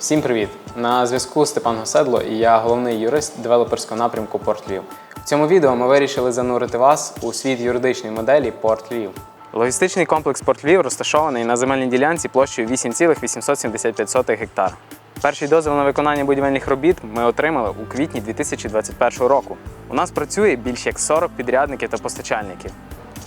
Всім привіт! На зв'язку Степан Госедло і я головний юрист девелоперського напрямку Порт Львів. В цьому відео ми вирішили занурити вас у світ юридичної моделі Порт Львів. Логістичний комплекс Порт Львів розташований на земельній ділянці площею 8,875 гектар. Перший дозвіл на виконання будівельних робіт ми отримали у квітні 2021 року. У нас працює більш як 40 підрядників та постачальників.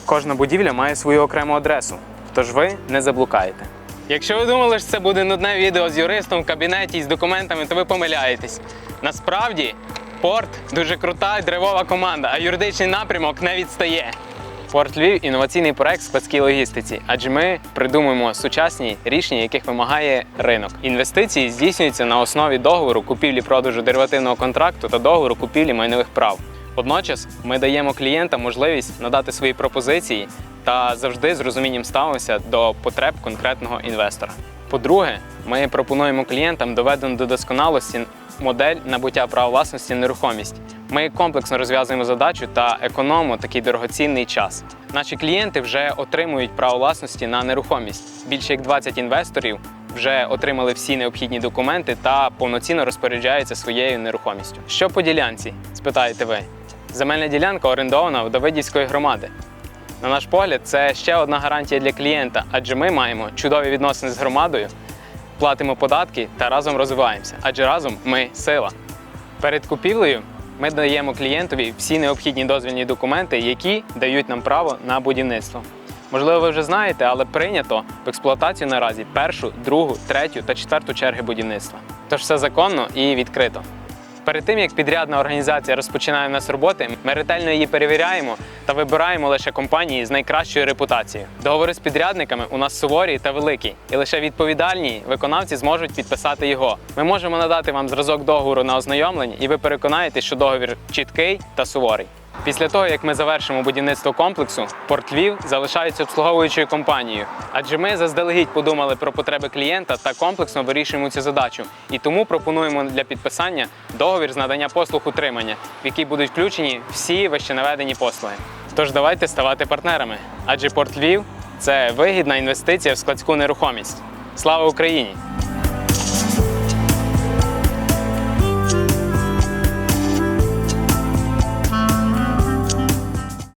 Кожна будівля має свою окрему адресу, тож ви не заблукаєте. Якщо ви думали, що це буде нудне відео з юристом в кабінеті і з документами, то ви помиляєтесь. Насправді, порт дуже крута і драйвова команда, а юридичний напрямок не відстає. Порт Львів інноваційний проект складській логістиці, адже ми придумуємо сучасні рішення, яких вимагає ринок. Інвестиції здійснюються на основі договору купівлі-продажу деривативного контракту та договору купівлі майнових прав. Водночас ми даємо клієнтам можливість надати свої пропозиції та завжди з розумінням ставимося до потреб конкретного інвестора. По-друге, ми пропонуємо клієнтам доведену до досконалості модель набуття права власності нерухомість. Ми комплексно розв'язуємо задачу та економимо такий дорогоцінний час. Наші клієнти вже отримують право власності на нерухомість. Більше як 20 інвесторів вже отримали всі необхідні документи та повноцінно розпоряджаються своєю нерухомістю. Що по ділянці? спитаєте ви. Земельна ділянка орендована у Давидівської громади. На наш погляд, це ще одна гарантія для клієнта, адже ми маємо чудові відносини з громадою, платимо податки та разом розвиваємося. Адже разом ми сила. Перед купівлею ми даємо клієнтові всі необхідні дозвільні документи, які дають нам право на будівництво. Можливо, ви вже знаєте, але прийнято в експлуатацію наразі першу, другу, третю та четверту черги будівництва. Тож все законно і відкрито. Перед тим як підрядна організація розпочинає в нас роботи, ми ретельно її перевіряємо та вибираємо лише компанії з найкращою репутацією. Договори з підрядниками у нас суворі та великі, і лише відповідальні виконавці зможуть підписати його. Ми можемо надати вам зразок договору на ознайомлення, і ви переконаєтесь, що договір чіткий та суворий. Після того, як ми завершимо будівництво комплексу, Порт Львів залишається обслуговуючою компанією, адже ми заздалегідь подумали про потреби клієнта та комплексно вирішуємо цю задачу. І тому пропонуємо для підписання договір з надання послуг утримання, в який будуть включені всі вище наведені послуги. Тож давайте ставати партнерами, адже Порт Львів це вигідна інвестиція в складську нерухомість. Слава Україні!